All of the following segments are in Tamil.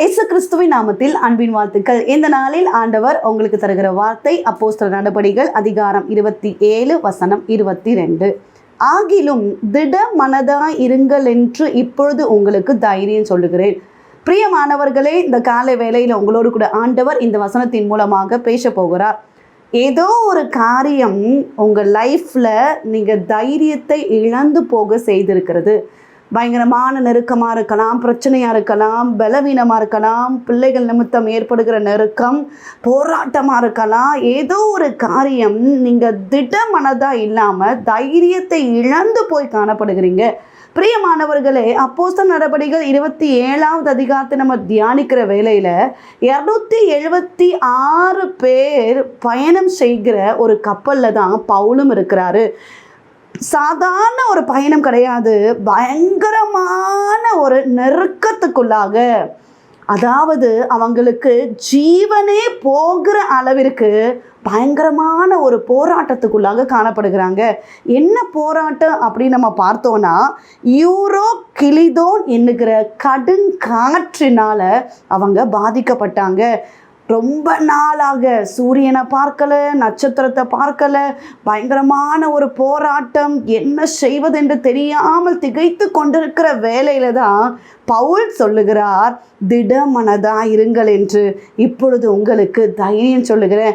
இயேசு கிறிஸ்துவின் நாமத்தில் அன்பின் வாழ்த்துக்கள். இந்த நாளில் ஆண்டவர் உங்களுக்கு தருகிற வார்த்தை அப்போஸ்தல நடபடிகள் அதிகாரம் இருபத்தி ஏழு வசனம் இருபத்தி ரெண்டு. ஆகிலும் திட மனதாய் இருங்கள் என்று இப்பொழுது உங்களுக்கு தைரியம் சொல்லுகிறேன். பிரியமானவர்களே இந்த காலை வேளையில் உங்களோடு கூட ஆண்டவர் இந்த வசனத்தின் மூலமாக பேச போகிறார். ஏதோ ஒரு காரியம் உங்கள் லைஃப்பில் நீங்கள் தைரியத்தை இழந்து போக செய்திருக்கிறது. பயங்கரமான நெருக்கமாக இருக்கலாம் பிரச்சனையாக இருக்கலாம் பலவீனமாக இருக்கலாம் பிள்ளைகள் நிமித்தம் ஏற்படுகிற நெருக்கம் போராட்டமாக இருக்கலாம். ஏதோ ஒரு காரியம் நீங்கள் திடமனதாக இல்லாமல் தைரியத்தை இழந்து போய் காணப்படுகிறீங்க. பிரியமானவர்களே அப்போஸ்தல நடபடிகள் இருபத்தி ஏழாவது அதிகாரத்தை நம்ம தியானிக்கிற வேலையில் இரநூத்தி எழுபத்தி ஆறு பேர் பயணம் செய்கிற ஒரு கப்பலில் தான் பவுலும் இருக்கிறாரு. சாதாரண ஒரு பயணம் கிடையாது. பயங்கரமான ஒரு நெருக்கத்துக்குள்ளாக. அதாவது அவங்களுக்கு ஜீவனே போகிற அளவிற்கு பயங்கரமான ஒரு போராட்டத்துக்குள்ளாக காணப்படுகிறாங்க. என்ன போராட்டம் அப்படின்னு நம்ம பார்த்தோன்னா யூரோ கிளிதோன் என்னுகிற கடுங்காற்றினால் அவங்க பாதிக்கப்பட்டாங்க. ரொம்ப நாளாக சூரியனை பார்க்கல நட்சத்திரத்தை பார்க்கல. பயங்கரமான ஒரு போராட்டம். என்ன செய்வதென்று தெரியாமல் திகைத்து கொண்டிருக்கிற வேலையில தான் பவுல் சொல்லுகிறார் திடமனதா இருங்கள் என்று. இப்பொழுது உங்களுக்கு தைரியம் சொல்லுகிறேன்.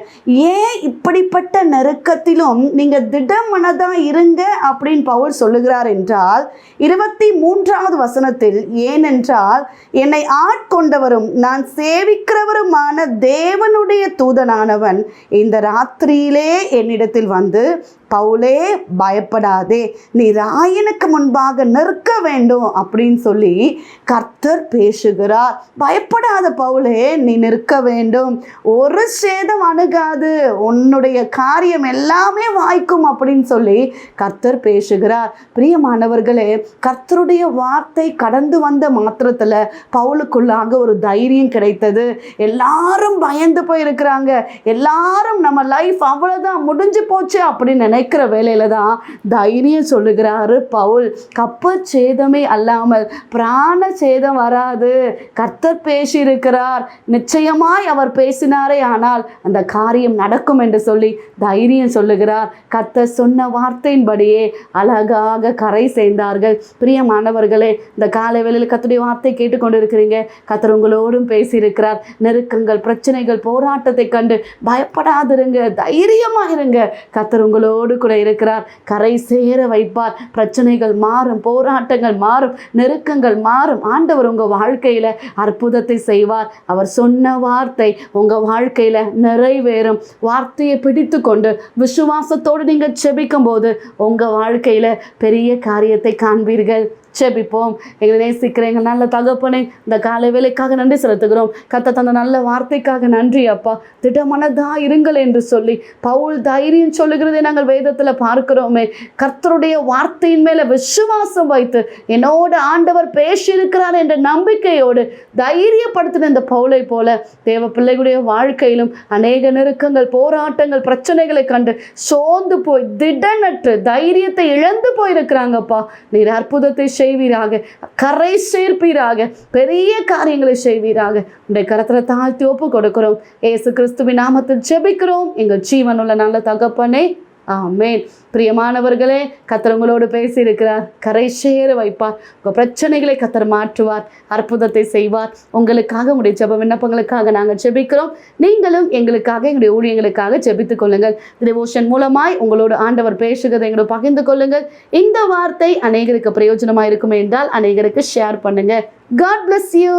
ஏன் இப்படிப்பட்ட நெருக்கத்திலும் நீங்கள் திடமனதா இருங்க அப்படின்னு பவுல் சொல்லுகிறார் என்றால் இருபத்தி மூன்றாவது வசனத்தில் ஏனென்றால் என்னை ஆட்கொண்டவரும் நான் சேவிக்கிறவருமான தேவனுடைய தூதனானவன் இந்த ராத்திரியிலே என்னிடத்தில் வந்து பவுலே பயப்படாதே. நீ ராயனுக்கு முன்பாக நிற்க வேண்டும் அப்படின்னு சொல்லி கர்த்தர் பேசுகிறார். பயப்படாத பவுலே நீ நிற்க வேண்டும். ஒரு சேதம் அணுகாது. உன்னுடைய காரியம் எல்லாமே வாய்க்கும் அப்படின்னு சொல்லி கர்த்தர் பேசுகிறார். பிரியமானவர்களே கர்த்தருடைய வார்த்தை கடந்து வந்த மாத்திரத்தில் பவுலுக்குள்ளாக ஒரு தைரியம் கிடைத்தது. எல்லாரும் பயந்து போயிருக்கிறாங்க. எல்லாரும் நம்ம லைஃப் அவ்வளோதான் முடிஞ்சு போச்சு அப்படின்னு நினைக்கிற வேலையில தான் தைரியம் சொல்லுகிறாரு பவுல். கப்ப சேதமே அல்லாமல் பிராண சேதம் வராது. கர்த்தர் பேசியிருக்கிறார். நிச்சயமாய் அவர் பேசினாரே ஆனால் அந்த காரியம் நடக்கும் என்று சொல்லி தைரியம் சொல்லுகிறார். கர்த்தர் சொன்ன வார்த்தையின்படியே அழகாக கரை சேர்ந்தார்கள். பிரியமானவர்களே இந்த காலை வேளையில் கத்துடைய வார்த்தை கேட்டுக்கொண்டிருக்கிறீங்க. கத்தர் உங்களோடும் பேசியிருக்கிறார். நெருக்கங்கள் பிரச்சனைகள் போராட்டத்தை கண்டு பயப்படாதிருங்க தைரியமாக இருங்க. கத்தர் உங்களோடு கூட இருக்கிறார். கரை சேர வைப்பார். பிரச்சனைகள் மாறும் போராட்டங்கள் மாறும் நெருக்கங்கள் மாறும். ஆண்டவர் உங்கள் வாழ்க்கையில் அற்புதத்தை செய்வார். அவர் சொன்ன வார்த்தை உங்கள் வாழ்க்கையில் நிறைவேறும். வார்த்தையை பிடித்து கொண்டு விசுவாசத்தோடு நீங்கள் செபிக்கும் போது உங்கள் வாழ்க்கையில் பெரிய காரியத்தை காண்பீர்கள். செபிப்போம் எங்களை நேசிக்கிற எங்கள் நல்ல தகப்பனை இந்த காலை வேலைக்காக நன்றி செலுத்துகிறோம். கத்த தந்த நல்ல வார்த்தைக்காக நன்றி அப்பா. திடமனதா இருங்கள் என்று சொல்லி பவுல் தைரியம் சொல்லுகிறதை நாங்கள் வேதத்தில் பார்க்கிறோமே. கர்த்தருடைய வார்த்தையின் மேலே விசுவாசம் வைத்து என்னோட ஆண்டவர் பேசியிருக்கிறார் என்ற நம்பிக்கையோடு தைரியப்படுத்தின இந்த பவுலை போல தேவ பிள்ளைகளுடைய வாழ்க்கையிலும் அநேக நெருக்கங்கள் போராட்டங்கள் பிரச்சனைகளை கண்டு சோர்ந்து போய் திடனற்று தைரியத்தை இழந்து போயிருக்கிறாங்கப்பா. நீர் அற்புதத்தை செய்வீராக. கரை சேர்ப்பீராக. பெரிய காரியங்களை செய்வீராக. உடைய கரத்தில் தாழ்த்தி ஒப்பு கொடுக்கிறோம் ஏசு கிறிஸ்துவின் நாமத்தில் ஜெபிக்கிறோம். எங்கள் ஜீவனுள்ள நல்ல தகப்பனே ஆமேன். பிரியமானவர்களே கத்தர் உங்களோடு பேசியிருக்கிறார். கரை சேர வைப்பார். உங்கள் பிரச்சனைகளை கத்தர் மாற்றுவார். அற்புதத்தை செய்வார். உங்களுக்காக உங்களுடைய ஜப விண்ணப்பங்களுக்காக நாங்கள் ஜெபிக்கிறோம். நீங்களும் எங்களுக்காக எங்களுடைய ஊழியங்களுக்காக ஜெபித்துக் கொள்ளுங்கள். டிவோஷன் மூலமாய் உங்களோடு ஆண்டவர் பேசுகிறதை எங்களோட பகிர்ந்து கொள்ளுங்கள். இந்த வார்த்தை அநேகருக்கு பிரயோஜனமாக இருக்கும் என்றால் அநேகருக்கு ஷேர் பண்ணுங்கள் காட் பிளஸ் யூ